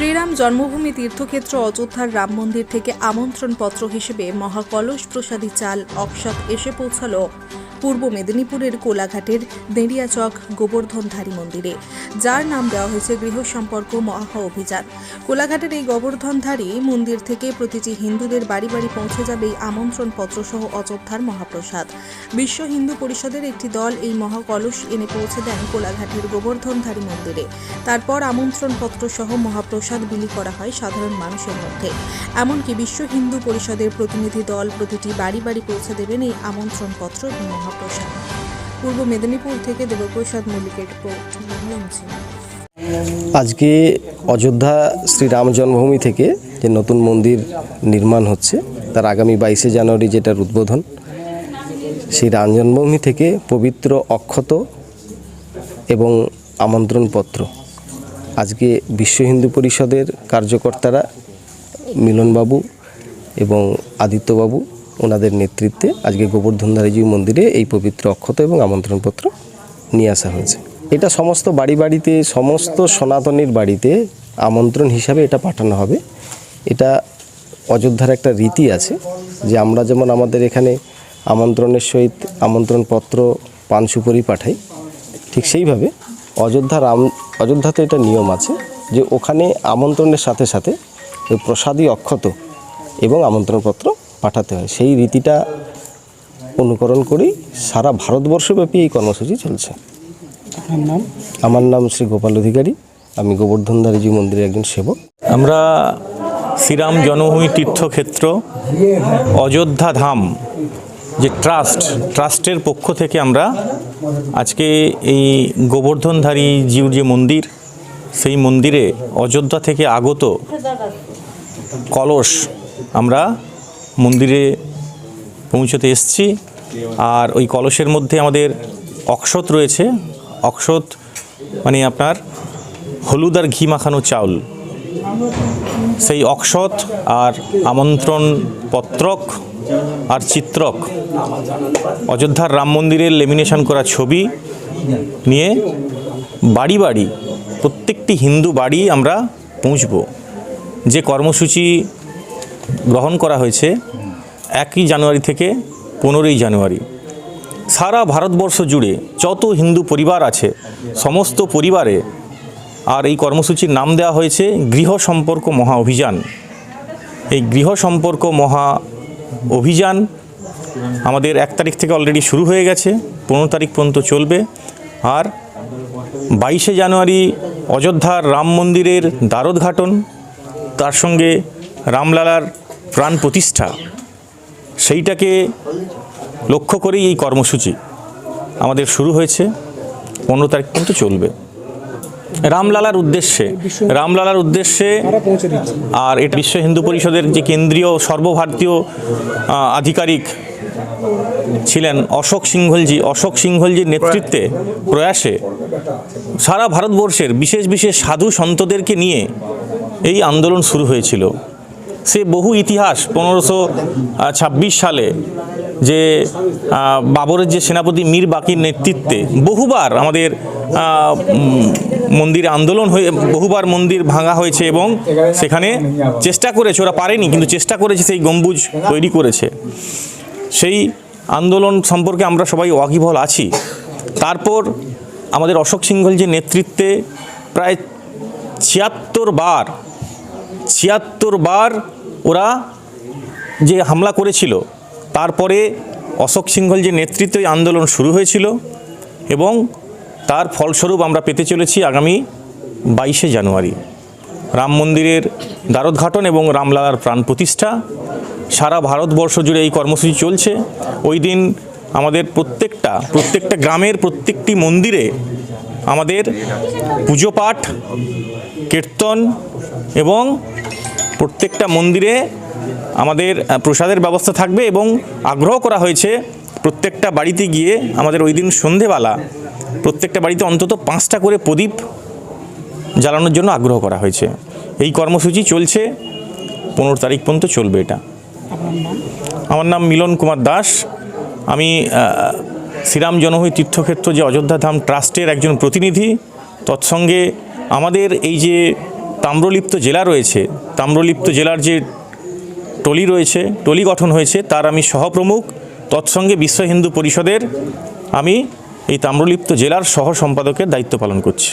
শ্রীরাম জন্মভূমি তীর্থক্ষেত্র অযোধ্যার রাম মন্দির থেকে আমন্ত্রণপত্র হিসেবে মহাকলস প্রসাদী চাল অক্ষত এসে পৌঁছালো পূর্ব মেদিনীপুরের কোলাঘাটের দেড়িয়াচক গোবর্ধনধারী মন্দিরে, যার নাম দেওয়া হয়েছে গৃহ সম্পর্ক মহা অভিযান। কোলাঘাটের এই গোবর্ধনধারী মন্দির থেকে প্রতিটি হিন্দুদের বাড়ি বাড়ি পৌঁছে যাবে এই আমন্ত্রণপত্র সহ অযোধ্যার মহাপ্রসাদ। বিশ্ব হিন্দু পরিষদের একটি দল এই মহাকলস এনে পৌঁছে দেন কোলাঘাটের গোবর্ধনধারী মন্দিরে। তারপর আমন্ত্রণপত্র সহ মহাপ্রসাদ বিলি করা হয় সাধারণ মানুষের মধ্যে। এমনকি বিশ্ব হিন্দু পরিষদের প্রতিনিধি দল প্রতিটি বাড়ি বাড়ি পৌঁছে দেবেন এই আমন্ত্রণপত্র মহাপ্রসাদ। পূর্ব মেদিনীপুর থেকে দেবপ্রসাদ মল্লিকের আজকে অযোধ্যা শ্রীরাম জন্মভূমি থেকে যে নতুন মন্দির নির্মাণ হচ্ছে, তার আগামী বাইশে জানুয়ারি যেটার উদ্বোধন, সেই রাম জন্মভূমি থেকে পবিত্র অক্ষত এবং আমন্ত্রণপত্র আজকে বিশ্ব হিন্দু পরিষদের কার্যকর্তারা মিলনবাবু এবং আদিত্যবাবু ওনাদের নেতৃত্বে আজকে গোবর্ধনধারীজি মন্দিরে এই পবিত্র অক্ষত এবং আমন্ত্রণপত্র নিয়ে আসা হয়েছে। এটা সমস্ত বাড়ি বাড়িতে, সমস্ত সনাতনীর বাড়িতে আমন্ত্রণ হিসাবে এটা পাঠানো হবে। এটা অযোধ্যার একটা রীতি আছে যে আমরা যেমন আমাদের এখানে আমন্ত্রণের সহিত আমন্ত্রণপত্র পান সুপারি পাঠাই, ঠিক সেইভাবে অযোধ্যা রাম অযোধ্যাতে এটা নিয়ম আছে যে ওখানে আমন্ত্রণের সাথে সাথে ওই প্রসাদী অক্ষত এবং আমন্ত্রণপত্র পাঠাতে হয়। সেই রীতিটা অনুকরণ করেই সারা ভারতবর্ষব্যাপী এই কর্মসূচি চলছে। আপনার নাম? আমার নাম শ্রী গোপাল অধিকারী। আমি গোবর্ধনধারীজি মন্দিরের একজন সেবক। আমরা শ্রীরাম জন্মভূমি তীর্থক্ষেত্র অযোধ্যা ধাম যে ট্রাস্ট, ট্রাস্টের পক্ষ থেকে আমরা আজকে এই গোবর্ধনধারী জিউর যে মন্দির, সেই মন্দিরে অযোধ্যা থেকে আগত কলস আমরা মন্দিরে পৌঁছতে এসছি। আর ওই কলসের মধ্যে আমাদের অক্ষত রয়েছে। অক্ষত মানে আপনার হলুদ আর ঘি মাখানো চাউল। সেই অক্ষত আর আমন্ত্রণ পত্রক আর চিত্রক। অযোধ্যার রাম মন্দিরের লেমিনেশন করা ছবি নিয়ে বাড়ি বাড়ি প্রত্যেকটি হিন্দু বাড়ি আমরা পৌঁছব। যে কর্মসূচি গ্রহণ করা হয়েছে একই জানুয়ারি থেকে পনেরোই জানুয়ারি। সারা ভারতবর্ষ জুড়ে যত হিন্দু পরিবার আছে, সমস্ত পরিবারে আর এই কর্মসূচির নাম দেওয়া হয়েছে গৃহ সম্পর্ক মহা অভিযান। এই গৃহ সম্পর্ক মহা অভিযান আমাদের এক তারিখ থেকে অলরেডি শুরু হয়ে গেছে, পনেরো তারিখ পর্যন্ত চলবে। আর বাইশে জানুয়ারি অযোধ্যার রাম মন্দিরের দ্বারোদ্ঘাটন, তার সঙ্গে রামলালার প্রাণ প্রতিষ্ঠা, সেইটাকে লক্ষ্য করেই এই কর্মসূচি আমাদের শুরু হয়েছে, পনেরো তারিখ পর্যন্ত চলবে। রামলালার উদ্দেশ্যে। রামলালার উদ্দেশ্যে আর এটা বিশ্ব হিন্দু পরিষদের যে কেন্দ্রীয় সর্বভারতীয় আধিকারিক ছিলেন অশোক সিংহলজি অশোক সিংহলজির নেতৃত্বে প্রয়াসে সারা ভারতবর্ষের বিশেষ বিশেষ সাধু সন্তদেরকে নিয়ে এই আন্দোলন শুরু হয়েছিল। সে বহু ইতিহাস পনেরোশো ছাব্বিশ সালে যে বাবরের যে সেনাপতি মীর বাকির নেতৃত্বে বহুবার আমাদের মন্দিরে আন্দোলন হয়ে, বহুবার মন্দির ভাঙা হয়েছে এবং সেখানে চেষ্টা করেছে, ওরা পারেনি, কিন্তু চেষ্টা করেছে সেই গম্বুজ তৈরি করেছে। সেই আন্দোলন সম্পর্কে আমরা সবাই ওয়াকিবহল আছি। তারপর আমাদের অশোক সিংহল যে নেতৃত্বে প্রায় ছিয়াত্তর বার ছিয়াত্তর বার ওরা যে হামলা করেছিল তারপরে অশোক সিংহল যে নেতৃত্বে আন্দোলন শুরু হয়েছিল এবং তার ফলস্বরূপ আমরা পেতে চলেছি আগামী বাইশে জানুয়ারি। রাম মন্দিরের দ্বারোদ্ঘাটন এবং রামলালার প্রাণ প্রতিষ্ঠা। সারা ভারতবর্ষ জুড়ে এই কর্মসূচি চলছে। ওই দিন আমাদের প্রত্যেকটা প্রত্যেকটা গ্রামের প্রত্যেকটি মন্দিরে আমাদের পুজো পাঠ, কীর্তন এবং প্রত্যেকটা মন্দিরে আমাদের প্রসাদের ব্যবস্থা থাকবে এবং আগ্রহ করা হয়েছে প্রত্যেকটা বাড়িতে গিয়ে আমাদের ওই দিন সন্ধেবেলা প্রত্যেকটা বাড়িতে অন্তত পাঁচটা করে প্রদীপ জ্বালানোর জন্য আগ্রহ করা হয়েছে। এই কর্মসূচি চলছে, পনেরো তারিখ পর্যন্ত চলবে এটা। আমার নাম মিলন কুমার দাস। আমি শ্রীরাম জনহী তীর্থক্ষেত্র যে অযোধ্যা ধাম ট্রাস্টের একজন প্রতিনিধি, তৎসঙ্গে আমাদের এই যে তাম্রলিপ্ত জেলা রয়েছে, তাম্রলিপ্ত জেলার যে টলি রয়েছে, টলি গঠন হয়েছে, তার আমি সহপ্রমুখ। তৎসঙ্গে বিশ্ব হিন্দু পরিষদের আমি এই তাম্রলিপ্ত জেলার সহ সম্পাদকের দায়িত্ব পালন করছি।